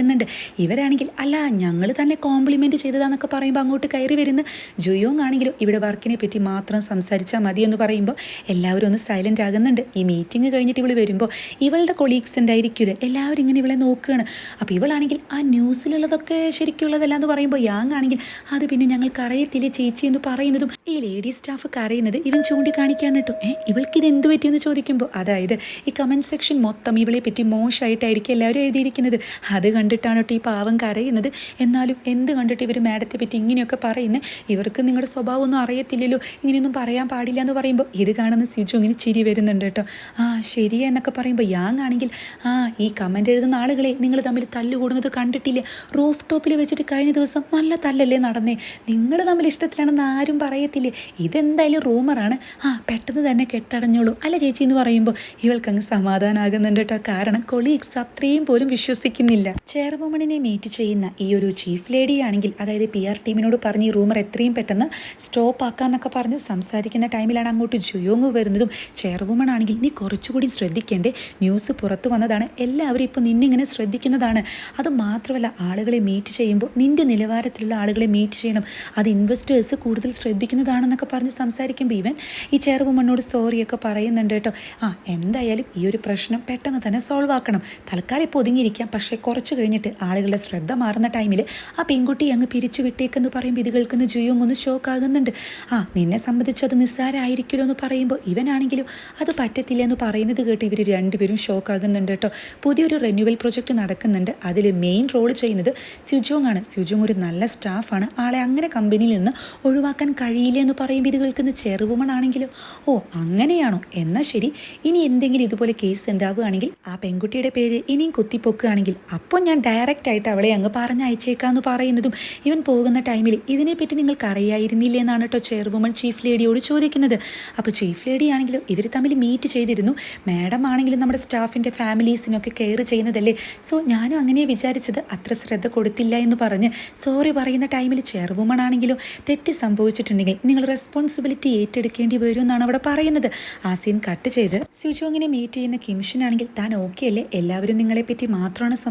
[SPEAKER 1] ചളുപ്പുണ്ടാകുന്നുണ്ട് ഇവരാണെങ്കിൽ അല്ല ഞങ്ങൾ തന്നെ കോംപ്ലിമെന്റ് ചെയ്തതാന്നൊക്കെ പറയുമ്പോൾ അങ്ങോട്ട് കയറി വരുന്ന ജുയോങ് ആണെങ്കിലും ഇവിടെ വർക്കിനെ പറ്റി മാത്രം സംസാരിച്ചാൽ മതി എന്ന് പറയുമ്പോൾ എല്ലാവരും ഒന്ന് സൈലന്റ് ആകുന്നുണ്ട്. ഈ മീറ്റിംഗ് കഴിഞ്ഞിട്ട് ഇവൾ വരുമ്പോൾ ഇവളുടെ കൊളീഗ്സ് ഉണ്ടായിരിക്കില്ല എല്ലാവരും ഇങ്ങനെ ഇവളെ നോക്കുകയാണ് അപ്പോൾ ഇവളാണെങ്കിൽ ആ ന്യൂസിലുള്ളതൊക്കെ ശരിക്കുള്ളതല്ല എന്ന് പറയുമ്പോൾ യാങ് ആണെങ്കിൽ അത് പിന്നെ ഞങ്ങൾക്ക് അറിയത്തില്ല ചേച്ചി എന്ന് പറയുന്നതും. ഈ ലേഡി സ്റ്റാഫ് കരയുന്നത് ഇവൻ ചൂണ്ടിക്കാണിക്കാണ് കേട്ടോ. ഏ ഇവൾക്ക് ഇത് എന്ത് പറ്റിയെന്ന് ചോദിക്കുമ്പോൾ അതായത് ഈ കമന്റ് സെക്ഷൻ മൊത്തം ഇവളെ പറ്റി മോശമായിട്ടായിരിക്കും എല്ലാവരും എഴുതിയിരിക്കുന്നത്. അത് കണ്ടിട്ടാണ് കേട്ടോ ഈ പാവം കരയുന്നത്. എന്നാലും എന്ത് കണ്ടിട്ട് ഇവർ മാഡത്തെ പറ്റി ഇങ്ങനെയൊക്കെ പറയുന്നത് ഇവർക്ക് നിങ്ങളുടെ സ്വഭാവം ഒന്നും അറിയത്തില്ലല്ലോ. ഇങ്ങനെയൊന്നും പറയാൻ പാടില്ല എന്ന് പറയുമ്പോൾ ഇത് കാണുന്ന സിജു ഇങ്ങനെ ചിരി വരുന്നുണ്ട് കേട്ടോ ആ ശരിയാ എന്നൊക്കെ പറയുമ്പോൾ യാങ് ആണെങ്കിൽ ആ ഈ കമന്റ് എഴുതുന്ന ആളുകളെ നിങ്ങൾ തമ്മിൽ തല്ലുകൂടുന്നത് കണ്ടിട്ടില്ല. റൂഫ് ടോപ്പിൽ വെച്ചിട്ട് കഴിഞ്ഞ ദിവസം നല്ല തല്ലല്ലേ നടന്നേ? നിങ്ങൾ തമ്മിൽ ഇഷ്ടത്തിലാണെന്ന് ആരും പറയത്തില്ലേ? ഇതെന്തായാലും റൂമറാണ് ആ പെട്ടെന്ന് തന്നെ കെട്ടടഞ്ഞോളൂ. അല്ല ചേച്ചി എന്ന് പറയുമ്പോൾ ഇവൾക്കങ്ങ് സമാധാനമാകുന്നുണ്ട് കേട്ടോ കാരണം കൊളീഗ്സ് അത്രയും പോലും വിശ്വസിക്കുന്നില്ല. ചെയർവുമണിനെ മീറ്റ് ചെയ്യുന്ന ഈ ഒരു ചീഫ് ലേഡി ആണെങ്കിൽ അതായത് പി ആർ ടീമിനോട് പറഞ്ഞ് ഈ റൂമർ എത്രയും പെട്ടെന്ന് സ്റ്റോപ്പ് ആക്കാമെന്നൊക്കെ പറഞ്ഞ് സംസാരിക്കുന്ന ടൈമിലാണ് അങ്ങോട്ട് ജുയോങ് വരുന്നതും. ചെയർവുമൺ ആണെങ്കിൽ നീ കുറച്ചുകൂടി ശ്രദ്ധിക്കേണ്ടേ? ന്യൂസ് പുറത്തു വന്നതാണ്. എല്ലാവരും ഇപ്പോൾ നിന്നിങ്ങനെ ശ്രദ്ധിക്കുന്നതാണ്. അത് മാത്രമല്ല ആളുകളെ മീറ്റ് ചെയ്യുമ്പോൾ നിന്റെ നിലവാരത്തിലുള്ള ആളുകളെ മീറ്റ് ചെയ്യണം. അത് ഇൻവെസ്റ്റേഴ്സ് കൂടുതൽ ശ്രദ്ധിക്കുന്നതാണെന്നൊക്കെ പറഞ്ഞ് സംസാരിക്കുമ്പോൾ ഇവൻ ഈ ചെയർവുമണ്ണോട് സോറിയൊക്കെ പറയുന്നുണ്ട് കേട്ടോ. ആ എന്തായാലും ഈ ഒരു പ്രശ്നം പെട്ടെന്ന് തന്നെ സോൾവ് ആക്കണം. തൽക്കാലം ഇപ്പോൾ ഒതുങ്ങിയിരിക്കാം. പക്ഷേ കുറച്ച് കഴിഞ്ഞിട്ട് ആളുകളുടെ ശ്രദ്ധ മാറുന്ന ടൈമിൽ ആ പെൺകുട്ടി അങ്ങ് പിരിച്ചു വിട്ടേക്കെന്ന് പറയുമ്പോൾ ഇത് കേൾക്കുന്ന ജുയോങ് ഒന്ന് ഷോക്ക് ആകുന്നുണ്ട്. ആ നിന്നെ സംബന്ധിച്ച് അത് നിസ്സാരമായിരിക്കുമല്ലോ എന്ന് പറയുമ്പോൾ ഇവനാണെങ്കിലും അത് പറ്റത്തില്ല എന്ന് പറയുന്നത് കേട്ട് ഇവർ രണ്ടുപേരും ഷോക്ക് ആകുന്നുണ്ട് കേട്ടോ. പുതിയൊരു റെന്യൂവൽ പ്രൊജക്റ്റ് നടക്കുന്നുണ്ട്. അതിൽ മെയിൻ റോൾ ചെയ്യുന്നത് സ്യുജോങ് ആണ്. സ്യുജോങ് ഒരു നല്ല സ്റ്റാഫാണ് ആളെ അങ്ങനെ കമ്പനിയിൽ നിന്ന് ഒഴിവാക്കാൻ കഴിയില്ല എന്ന് പറയുമ്പോൾ ഇത് കേൾക്കുന്ന ചെറുവുമൺ ആണെങ്കിലും? ഓ അങ്ങനെയാണോ? എന്നാൽ ശരി. ഇനി എന്തെങ്കിലും ഇതുപോലെ കേസ് ഉണ്ടാവുകയാണെങ്കിൽ ആ പെൺകുട്ടിയുടെ പേര് ഇനിയും കുത്തിപ്പൊക്കുകയാണെങ്കിൽ അപ്പോൾ ഞാൻ ഡയറക്റ്റ് ആയിട്ട് അവളെ അങ്ങ് പറഞ്ഞയച്ചേക്കാന്ന് പറയുന്നതും ഇവൻ പോകുന്ന ടൈമിൽ ഇതിനെപ്പറ്റി നിങ്ങൾക്ക് അറിയായിരുന്നില്ല എന്നാണ് കേട്ടോ ചെയർവുമൺ ചീഫ് ലേഡിയോട് ചോദിക്കുന്നത്. അപ്പോൾ ചീഫ് ലേഡി ആണെങ്കിലും ഇവർ തമ്മിൽ മീറ്റ് ചെയ്തിരുന്നു. മാഡം ആണെങ്കിലും നമ്മുടെ സ്റ്റാഫിന്റെ ഫാമിലീസിനൊക്കെ കെയർ ചെയ്യുന്നതല്ലേ? സോ ഞാനും അങ്ങനെ വിചാരിച്ചത്. അത്ര ശ്രദ്ധ കൊടുത്തില്ല എന്ന് പറഞ്ഞ് സോറി പറയുന്ന ടൈമിൽ ചെയർവുമൺ ആണെങ്കിലും തെറ്റ് സംഭവിച്ചിട്ടുണ്ടെങ്കിൽ നിങ്ങൾ റെസ്പോൺസിബിലിറ്റി ഏറ്റെടുക്കേണ്ടി വരും എന്നാണ് അവിടെ പറയുന്നത്. ആ സീൻ കട്ട് ചെയ്ത് സ്യുജോങ്ങിനെ മീറ്റ് ചെയ്യുന്ന കിംഷൻ ആണെങ്കിൽ താൻ ഓക്കെ അല്ലേ? എല്ലാവരും നിങ്ങളെപ്പറ്റി മാത്രമാണ് മാത്രമാണ്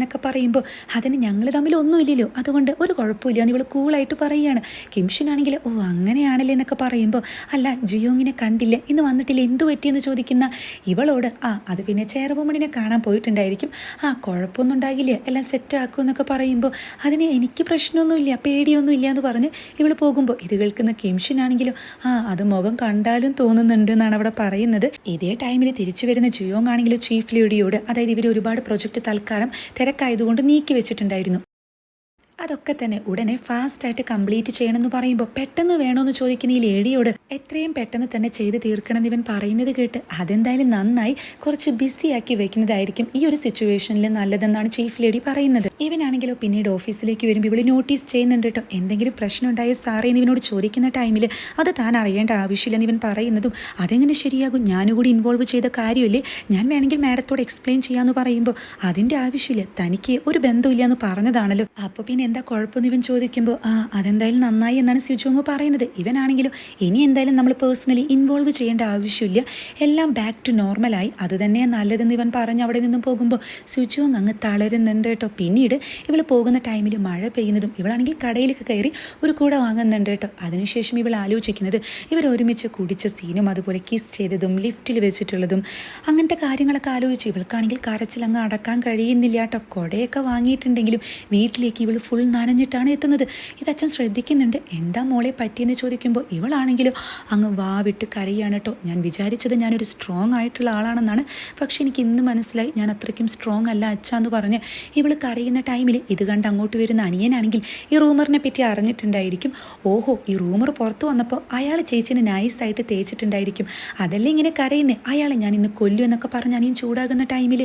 [SPEAKER 1] സംസാരിക്കുന്നതെന്നൊക്കെ പറയുമ്പോൾ അതിന് ഞങ്ങൾ തമ്മിൽ ഒന്നുമില്ലല്ലോ. അതുകൊണ്ട് ഒരു കുഴപ്പമില്ല എന്ന് ഇവൾ കൂളായിട്ട് പറയുകയാണ്. കിംഷിനാണെങ്കിൽ ഓ അങ്ങനെയാണല്ലേ എന്നൊക്കെ പറയുമ്പോൾ അല്ല ജിയോങ്ങിനെ കണ്ടില്ല. ഇന്ന് വന്നിട്ടില്ല. എന്തു പറ്റിയെന്ന് ചോദിക്കുന്ന ഇവളോട് ആ അത് പിന്നെ ചെയർവുമണിനെ കാണാൻ പോയിട്ടുണ്ടായിരിക്കും. ആ കുഴപ്പമൊന്നും ഉണ്ടാകില്ല. എല്ലാം സെറ്റാക്കും എന്നൊക്കെ പറയുമ്പോൾ അതിന് എനിക്ക് പ്രശ്നമൊന്നുമില്ല. പേടിയൊന്നും ഇല്ല എന്ന് പറഞ്ഞ് ഇവൾ പോകുമ്പോൾ ഇത് കേൾക്കുന്ന കിംഷിനാണെങ്കിലും ആ അത് മുഖം കണ്ടാലും തോന്നുന്നുണ്ട് എന്നാണ് അവിടെ പറയുന്നത്. ഇതേ ടൈമിൽ തിരിച്ചു വരുന്ന ജിയോങ് ആണെങ്കിലും ചീഫ് ലീഡിയോട് അതായത് ഇവർ ഒരുപാട് പ്രൊജക്റ്റ് തൽക്കാലം തിരക്കായതുകൊണ്ട് നീക്കി വെച്ചിട്ടുണ്ടായിരുന്നു. അതൊക്കെ തന്നെ ഉടനെ ഫാസ്റ്റായിട്ട് കംപ്ലീറ്റ് ചെയ്യണമെന്ന് പറയുമ്പോൾ പെട്ടെന്ന് വേണമെന്ന് ചോദിക്കുന്ന ഈ ലേഡിയോട് എത്രയും പെട്ടെന്ന് തന്നെ ചെയ്ത് തീർക്കണം ഇവൻ പറയുന്നത് കേട്ട് അതെന്തായാലും നന്നായി കുറച്ച് ബിസി ആക്കി വെക്കുന്നതായിരിക്കും ഈ ഒരു സിറ്റുവേഷനിൽ നല്ലതെന്നാണ് ചീഫ് ലേഡി പറയുന്നത്. ഇവനാണെങ്കിലോ പിന്നീട് ഓഫീസിലേക്ക് വരുമ്പോൾ ഇവൾ നോട്ടീസ് ചെയ്യുന്നുണ്ട് കേട്ടോ. എന്തെങ്കിലും പ്രശ്നം ഉണ്ടായോ സാറേ ഇവനോട് ചോദിക്കുന്ന ടൈമിൽ അത് താൻ അറിയേണ്ട ആവശ്യമില്ലെന്ന് ഇവൻ പറയുന്നതും അതെങ്ങനെ ശരിയാകും? ഞാനും കൂടി ഇൻവോൾവ് ചെയ്ത കാര്യമില്ലേ? ഞാൻ വേണമെങ്കിൽ മാഡത്തോട് എക്സ്പ്ലെയിൻ ചെയ്യാമെന്ന് പറയുമ്പോൾ അതിന്റെ ആവശ്യമില്ല. തനിക്ക് ഒരു ബന്ധമില്ല എന്ന് പറഞ്ഞതാണല്ലോ. അപ്പോൾ പിന്നെ എന്താ കുഴപ്പമെന്ന് ഇവൻ ചോദിക്കുമ്പോൾ ആ അതെന്തായാലും നന്നായി എന്നാണ് സ്വിജോങ് പറയുന്നത്. ഇവനാണെങ്കിലും ഇനി എന്തായാലും നമ്മൾ പേഴ്സണലി ഇൻവോൾവ് ചെയ്യേണ്ട ആവശ്യമില്ല. എല്ലാം ബാക്ക് ടു നോർമലായി അത് തന്നെയാണ് നല്ലതെന്ന് ഇവൻ പറഞ്ഞ് അവിടെ നിന്നും പോകുമ്പോൾ സ്വിജോങ് അങ്ങ് തളരുന്നുണ്ട് കേട്ടോ. പിന്നീട് ഇവൾ പോകുന്ന ടൈമിൽ മഴ പെയ്യുന്നതും ഇവളാണെങ്കിൽ കടയിലേക്ക് കയറി ഒരു കൂട വാങ്ങുന്നുണ്ട് കേട്ടോ. അതിനുശേഷം ഇവൾ ആലോചിക്കുന്നത് ഇവർ ഒരുമിച്ച് കുടിച്ച സീനും അതുപോലെ കിസ് ചെയ്തതും ലിഫ്റ്റിൽ വെച്ചിട്ടുള്ളതും അങ്ങനത്തെ കാര്യങ്ങളൊക്കെ ആലോചിച്ച് ഇവൾക്കാണെങ്കിൽ കരച്ചിൽ അങ്ങ് അടക്കാൻ കഴിയുന്നില്ല കേട്ടോ. കൊടയൊക്കെ വാങ്ങിയിട്ടുണ്ടെങ്കിലും വീട്ടിലേക്ക് ഇവൾ ഫുൾ നനഞ്ഞിട്ടാണ് എത്തുന്നത്. ഇത് അച്ഛൻ ശ്രദ്ധിക്കുന്നുണ്ട്. എന്താ മോളെ പറ്റിയെന്ന് ചോദിക്കുമ്പോൾ ഇവളാണെങ്കിലും അങ്ങ് വാവിട്ട് കരയാണ് കേട്ടോ ഞാൻ വിചാരിച്ചത് ഞാനൊരു സ്ട്രോങ് ആയിട്ടുള്ള ആളാണെന്നാണ്. പക്ഷേ എനിക്ക് ഇന്ന് മനസ്സിലായി ഞാൻ അത്രയ്ക്കും സ്ട്രോങ് അല്ല അച്ഛ എന്ന് പറഞ്ഞ് ഇവൾ കരയുന്ന ടൈമിൽ ഇത് കണ്ട് അങ്ങോട്ട് വരുന്ന അനിയനാണെങ്കിൽ ഈ റൂമറിനെ പറ്റി അറിഞ്ഞിട്ടുണ്ടായിരിക്കും. ഓഹോ ഈ റൂമർ പുറത്തു വന്നപ്പോൾ അയാൾ ചേച്ചിനെ നൈസായിട്ട് തേച്ചിട്ടുണ്ടായിരിക്കും. അതല്ലേ ഇങ്ങനെ കരയുന്നത് അയാളെ ഞാൻ ഇന്ന് കൊല്ലു എന്നൊക്കെ പറഞ്ഞ് അനിയൻ ചൂടാകുന്ന ടൈമിൽ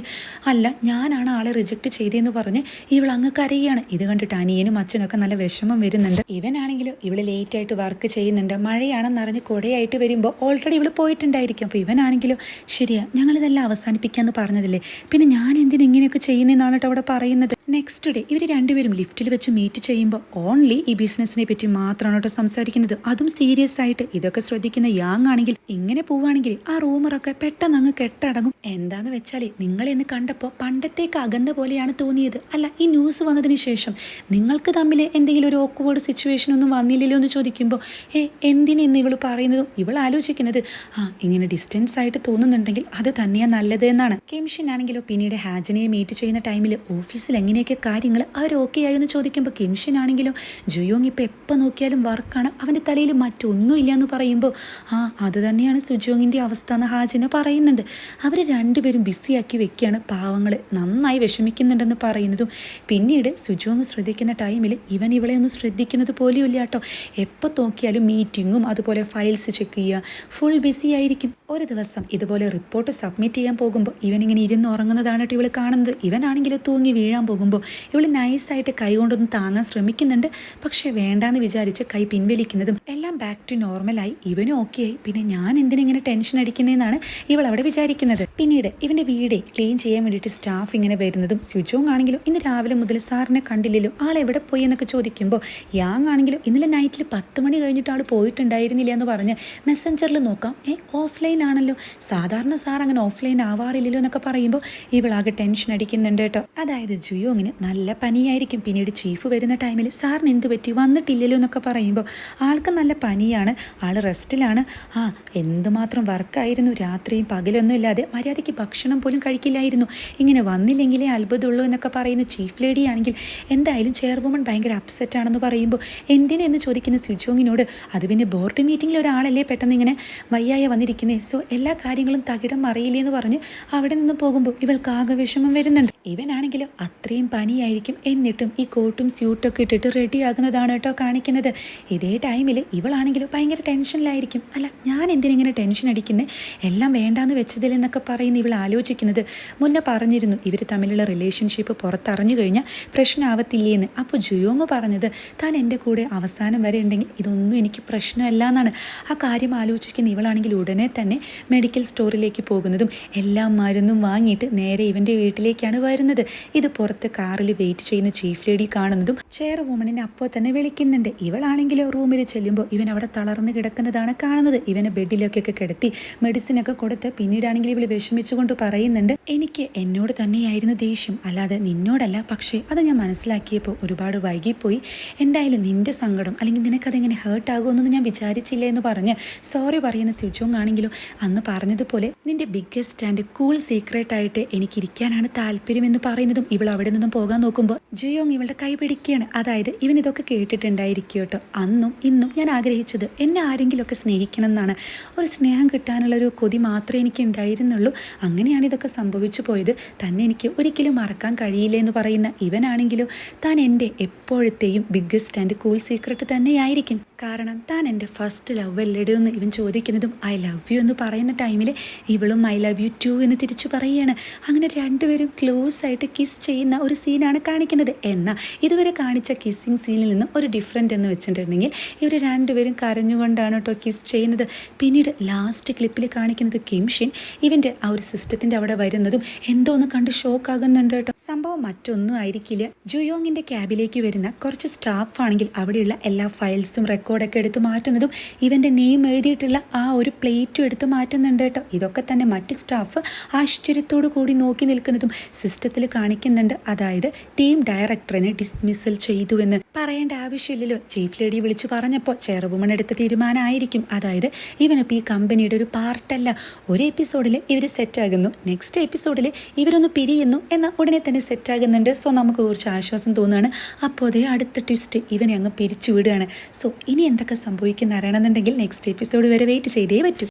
[SPEAKER 1] അല്ല ഞാനാണ് ആളെ റിജക്റ്റ് ചെയ്തതെന്ന് പറഞ്ഞ് ഇവൾ അങ്ങ് കരയുകയാണ് ഇത് കണ്ടിട്ട് അനിയനും അച്ഛനൊക്കെ നല്ല വിഷമം വരുന്നുണ്ട്. ഇവനാണെങ്കിലും ഇവൾ ലേറ്റ് ആയിട്ട് വർക്ക് ചെയ്യുന്നുണ്ട്. മഴയാണെന്ന് അറിഞ്ഞ് കുടയായിട്ട് വരുമ്പോൾ ഓൾറെഡി ഇവൾ പോയിട്ടുണ്ടായിരിക്കും. അപ്പോൾ ഇവനാണെങ്കിലും ശരിയാ ഞങ്ങളിതെല്ലാം അവസാനിപ്പിക്കാന്ന് പറഞ്ഞതില്ലേ? പിന്നെ ഞാൻ എന്തിനു ഇങ്ങനെയൊക്കെ ചെയ്യുന്നതെന്നാണ് കേട്ടോ അവിടെ പറയുന്നത്. നെക്സ്റ്റ് ഡേ ഇവർ രണ്ടുപേരും ലിഫ്റ്റിൽ വെച്ച് മീറ്റ് ചെയ്യുമ്പോൾ ഓൺലി ഈ ബിസിനസ്സിനെ പറ്റി മാത്രമാണ് കേട്ടോ സംസാരിക്കുന്നത്. അതും സീരിയസ് ആയിട്ട് ഇതൊക്കെ ശ്രദ്ധിക്കുന്ന യാങ് ആണെങ്കിൽ ഇങ്ങനെ പോവുകയാണെങ്കിൽ ആ റൂമറൊക്കെ പെട്ടെന്ന് അങ്ങ് കെട്ടടങ്ങും. എന്താന്ന് വെച്ചാൽ നിങ്ങൾ എന്ന് കണ്ടപ്പോൾ പണ്ടത്തേക്ക് അകന്ന പോലെയാണ് തോന്നിയത്. അല്ല ഈ ന്യൂസ് വന്നതിന് ശേഷം നിങ്ങൾക്ക് തമ്മിൽ എന്തെങ്കിലും ഒരു ഓക്വേർഡ് സിറ്റുവേഷൻ ഒന്നും വന്നില്ലല്ലോ എന്ന് ചോദിക്കുമ്പോൾ ഏ എന്തിനെന്ന് ഇവൾ പറയുന്നതും? ഇവൾ ആലോചിക്കുന്നത്? ആ ഇങ്ങനെ ഡിസ്റ്റൻസ് ആയിട്ട് തോന്നുന്നുണ്ടെങ്കിൽ അത് തന്നെയാണ് നല്ലത് എന്നാണ്. കിംഷിൻ ആണെങ്കിലോ പിന്നീട് ഹാജനയെ മീറ്റ് ചെയ്യുന്ന ടൈമിൽ ഓഫീസിൽ എങ്ങനെയൊക്കെ കാര്യങ്ങൾ അവർ ഓക്കെ ആയോ എന്ന് ചോദിക്കുമ്പോൾ കിൻഷൻ ആണെങ്കിലോ ജുയോങ് ഇപ്പോൾ എപ്പോൾ നോക്കിയാലും വർക്കാണ് അവന്റെ തലയിൽ മറ്റൊന്നും ഇല്ല എന്ന് പറയുമ്പോൾ ആ അത് തന്നെയാണ് സുജോങ്ങിന്റെ അവസ്ഥ എന്ന് ഹാജിന പറയുന്നുണ്ട്. അവർ രണ്ടുപേരും ബിസിയാക്കി വെക്കുകയാണ് പാവങ്ങൾ നന്നായി വിഷമിക്കുന്നുണ്ടെന്ന് പറയുന്നതും പിന്നീട് സുജോങ് ശ്രദ്ധിക്കുന്ന ടൈമിൽ ഇവൻ ഇവളെ ഒന്നും ശ്രദ്ധിക്കുന്നത് പോലെയില്ല കേട്ടോ. എപ്പോൾ നോക്കിയാലും മീറ്റിങ്ങും അതുപോലെ ഫയൽസ് ചെക്ക് ചെയ്യുക ഫുൾ ബിസി ആയിരിക്കും. ഒരു ദിവസം ഇതുപോലെ റിപ്പോർട്ട് സബ്മിറ്റ് ചെയ്യാൻ പോകുമ്പോൾ ഇവൻ ഇങ്ങനെ ഇരുന്ന് ഉറങ്ങുന്നതാണ് കേട്ടോ ഇവൾ കാണുന്നത്. ഇവനാണെങ്കിൽ തൂങ്ങി വീഴാൻ പോകുമ്പോൾ ഇവൾ നൈസായിട്ട് കൈ കൊണ്ടൊന്ന് താങ്ങാൻ ശ്രമിക്കുന്നുണ്ട്. പക്ഷേ വേണ്ടാന്ന് വിചാരിച്ച് കൈ പിൻവലിക്കുന്നതും എല്ലാം ബാക്ക് ടു നോർമലായി ഇവനും ഓക്കെ ആയി. പിന്നെ ഞാൻ എന്തിനിങ്ങനെ ടെൻഷൻ അടിക്കുന്നതെന്നാണ് ഇവൾ അവിടെ വിചാരിക്കുന്നത്. പിന്നീട് ഇവന്റെ വീടേ ക്ലീൻ ചെയ്യാൻ വേണ്ടിയിട്ട് സ്റ്റാഫ് ഇങ്ങനെ വരുന്നതും സ്വിജോങ് ആണെങ്കിലും ഇന്ന് രാവിലെ മുതൽ സാറിനെ കണ്ടില്ലല്ലോ. ആൾ എവിടെ പോയി എന്നൊക്കെ ചോദിക്കുമ്പോൾ യാങ് ആണെങ്കിലും ഇന്നലെ നൈറ്റിൽ പത്ത് മണി കഴിഞ്ഞിട്ട് ആൾ പോയിട്ടുണ്ടായിരുന്നില്ല എന്ന് പറഞ്ഞ് മെസ്സഞ്ചറിൽ നോക്കാം. ഏ ഓഫ്ലൈൻ ആണല്ലോ. സാധാരണ സാർ അങ്ങനെ ഓഫ്ലൈൻ ആവാറില്ലല്ലോ എന്നൊക്കെ പറയുമ്പോൾ ഇവളാകെ ടെൻഷൻ അടിക്കുന്നുണ്ട് കേട്ടോ. അതായത് ജുയോങ്ങിന് നല്ല പനിയായിരിക്കും. പിന്നീട് ചീഫ് വരുന്ന ടൈമിൽ സാറിന് എന്ത് പറ്റി? വന്നിട്ടില്ലല്ലോ എന്നൊക്കെ പറയുമ്പോൾ ആൾക്ക് നല്ല പനിയാണ്. ആൾ റെസ്റ്റിലാണ് ആ എന്തുമാത്രം വർക്കായിരുന്നു. രാത്രിയും പകലൊന്നും ഇല്ലാതെ മര്യാദയ്ക്ക് ഭക്ഷണം പോലും കഴിക്കില്ലായിരുന്നു. ഇങ്ങനെ വന്നില്ലെങ്കിലേ അത്ഭുതമുള്ളൂ എന്നൊക്കെ പറയുന്ന ചീഫ് ലേഡി ആണെങ്കിൽ എന്തായാലും ചെയർവുമൺ ഭയങ്കര അപ്സെറ്റ് ആണെന്ന് പറയുമ്പോൾ എന്തിനെന്ന് ചോദിക്കുന്ന സുജോങ്ങിനോട് അത് പിന്നെ ബോർഡ് മീറ്റിങ്ങിൽ ഒരാളല്ലേ പെട്ടെന്ന് ഇങ്ങനെ വയ്യായ വന്നിരിക്കുന്നത് സോ എല്ലാ കാര്യങ്ങളും തകിടം മറിയില്ലേ? എന്ന് പറഞ്ഞ് അവിടെ നിന്ന് പോകുമ്പോൾ ഇവൾക്ക് ആകെ വിഷമം വരുന്നുണ്ട്. ഇവനാണെങ്കിലും അത്രയും പനിയായിരിക്കും എന്നിട്ടും ഈ കോട്ടും സ്യൂട്ടൊക്കെ ഇട്ടിട്ട് റെഡി ആകുന്നതാണ് കേട്ടോ കാണിക്കുന്നത്. ഇതേ ടൈമിൽ ഇവളാണെങ്കിലും ഭയങ്കര ടെൻഷനിലായിരിക്കും. അല്ല ഞാൻ എന്തിനിങ്ങനെ ടെൻഷൻ അടിക്കുന്നത് എല്ലാം വേണ്ടാന്ന് വെച്ചതിൽ എന്നൊക്കെ പറയുന്ന ഇവൾ ആലോചിക്കുന്നത്. മുന്നേ പറഞ്ഞിരുന്നു ഇവർ തമ്മിലുള്ള റിലേഷൻഷിപ്പ് പുറത്തറിഞ്ഞു കഴിഞ്ഞാൽ പ്രശ്നമാവത്തില്ലേന്ന് അപ്പോൾ ജുയോങ് പറഞ്ഞത് താൻ എന്റെ കൂടെ അവസാനം വരെ ഉണ്ടെങ്കിൽ ഇതൊന്നും എനിക്ക് പ്രശ്നമല്ല എന്നാണ് ആ കാര്യം ആലോചിക്കുന്ന ഇവളാണെങ്കിൽ ഉടനെ തന്നെ മെഡിക്കൽ സ്റ്റോറിലേക്ക് പോകുന്നതും എല്ലാ മരുന്നും വാങ്ങിയിട്ട് നേരെ ഇവന്റെ വീട്ടിലേക്കാണ് വരുന്നത്. ഇത് പുറത്ത് കാറിൽ വെയിറ്റ് ചെയ്യുന്ന ചീഫ് ലേഡി കാണുന്നതും ചെയർ വുമണിനെ അപ്പോൾ തന്നെ വിളിക്കുന്നുണ്ട്. ഇവളാണെങ്കിലോ റൂമിൽ ചെല്ലുമ്പോൾ ഇവൻ അവിടെ തളർന്ന് കിടക്കുന്നതാണ് കാണുന്നത്. ഇവനെ ബെഡിലൊക്കെ കിടത്തി മെഡിസിനൊക്കെ കൊടുത്ത് പിന്നീടാണെങ്കിൽ ഇവൾ വിഷമിച്ചുകൊണ്ട് പറയുന്നുണ്ട് എനിക്ക് എന്നോട് തന്നെയായിരുന്നു ദേഷ്യം. അല്ലാതെ നിന്നോടല്ല. പക്ഷേ അത് ഞാൻ മനസ്സിലാക്കിയപ്പോൾ ഒരുപാട് വൈകിപ്പോയി. എന്തായാലും നിന്റെ സങ്കടം അല്ലെങ്കിൽ നിനക്കതെങ്ങനെ ഹേർട്ട് ആകുമെന്നൊന്നും ഞാൻ വിചാരിച്ചില്ല എന്ന് പറഞ്ഞ് സോറി പറയുന്ന സ്വിച്ചോങ് ആണെങ്കിലും അന്ന് പറഞ്ഞതുപോലെ നിന്റെ ബിഗ്ഗസ്റ്റ് ആൻഡ് കൂൾ സീക്രട്ടായിട്ട് എനിക്കിരിക്കാനാണ് താല്പര്യമെന്ന് പറയുന്നതും ഇവൾ അവിടെ നിന്നും പോകാൻ നോക്കുമ്പോൾ ജിയോങ് ഇവളുടെ കൈ പിടിക്കുകയാണ്. അതായത് ഇവൻ ഇതൊക്കെ കേട്ടിട്ടുണ്ടായിരിക്കും കേട്ടോ. അന്നും ഇന്നും ഞാൻ ആഗ്രഹിച്ചത് എന്നെ ആരെങ്കിലുമൊക്കെ സ്നേഹിക്കണം എന്നാണ് ഒരു സ്നേഹം കിട്ടാനുള്ള ഒരു കൊതി മാത്രമേ എനിക്ക് ഉണ്ടായിരുന്നുള്ളൂ. അങ്ങനെയാണ് ഇതൊക്കെ സംഭവിച്ചു പോയത്. തന്നെ എനിക്ക് ഒരിക്കലും മറക്കാൻ കഴിയില്ല എന്ന് പറയുന്ന ഇവനാണെങ്കിലോ താൻ എന്റെ എപ്പോഴത്തെയും ബിഗ്ഗസ്റ്റ് ആൻഡ് കൂൾ സീക്രട്ട് തന്നെയായിരിക്കും. കാരണം താൻ എന്റെ ഫസ്റ്റ് ലവ് അല്ലടോ എന്ന് ഇവൻ ചോദിക്കുന്നതും ഐ ലവ് യു എന്ന് പറയുന്ന ടൈമിൽ ഇവളും ഐ ലവ് യു ടു എന്ന് തിരിച്ചു പറയുകയാണ്. അങ്ങനെ രണ്ടുപേരും ക്ലോസ് ആയിട്ട് കിസ് ചെയ്യുന്ന ഒരു സീനാണ് കാണിക്കുന്നത്. എന്നാൽ ഇതുവരെ കാണിച്ച കിസ്സിങ് സീനിൽ നിന്നും ഒരു ഡിഫറെന്റ് എന്ന് വെച്ചിട്ടുണ്ടെങ്കിൽ ഇവർ രണ്ടുപേരും കരഞ്ഞുകൊണ്ടാണ് കേട്ടോ കിസ് ചെയ്യുന്നത്. പിന്നീട് ലാസ്റ്റ് ക്ലിപ്പിൽ കാണിക്കുന്നത് കിംഷിൻ ഇവന്റെ ആ ഒരു സിസ്റ്റത്തിന്റെ അവിടെ വരുന്നതും എന്തോ ഒന്ന് കണ്ട് ഷോക്ക് ആകുന്നുണ്ട് കേട്ടോ സംഭവം മറ്റൊന്നും ആയിരിക്കില്ല. ജുയോങ്ങിന്റെ ക്യാബിലേക്ക് വരുന്ന കുറച്ച് സ്റ്റാഫ് ആണെങ്കിൽ അവിടെയുള്ള എല്ലാ ഫയൽസും റെക്കോർഡൊക്കെ എടുത്ത് മാറ്റുന്നതും ഇവന്റെ നെയിം എഴുതിയിട്ടുള്ള ആ ഒരു പ്ലേറ്റും എടുത്ത് മാറ്റുന്നുണ്ട് കേട്ടോ ഇതൊക്കെ തന്നെ മറ്റ് സ്റ്റാഫ് ആശ്ചര്യത്തോടു കൂടി നോക്കി നിൽക്കുന്നതും സിസ്റ്റത്തിൽ കാണിക്കുന്നുണ്ട്. അതായത് ടീം ഡയറക്ടറിനെ ഡിസ്മിസൽ ചെയ്തുവെന്ന് പറയേണ്ട ആവശ്യമില്ലല്ലോ. ചീഫ് ലേഡി വിളിച്ചു പറഞ്ഞപ്പോൾ ചെയർവുമൺ എടുത്ത തീരുമാനമായിരിക്കും. അതായത് ഇവനിപ്പോൾ ഈ കമ്പനിയുടെ ഒരു പാർട്ടല്ല. ഒരു എപ്പിസോഡിൽ ഇവർ സെറ്റാകുന്നു. നെക്സ്റ്റ് എപ്പിസോഡിൽ ഇവരൊന്ന് പിരിയുന്നു എന്നാൽ ഉടനെ തന്നെ സെറ്റാകുന്നുണ്ട്. സോ നമുക്ക് കുറച്ച് ആശ്വാസം തോന്നുകയാണ്. അപ്പോൾ അതേ അടുത്ത ട്വിസ്റ്റ്. ഇവനെ അങ്ങ് പിരിച്ചു വിടുകയാണ്. സോ ഇനി എന്തൊക്കെ സംഭവിക്കുന്ന അറിയണമെന്നുണ്ടെങ്കിൽ നെക്സ്റ്റ് എപ്പിസോഡ് വരെ വെയിറ്റ് ചെയ്തേ പറ്റൂ.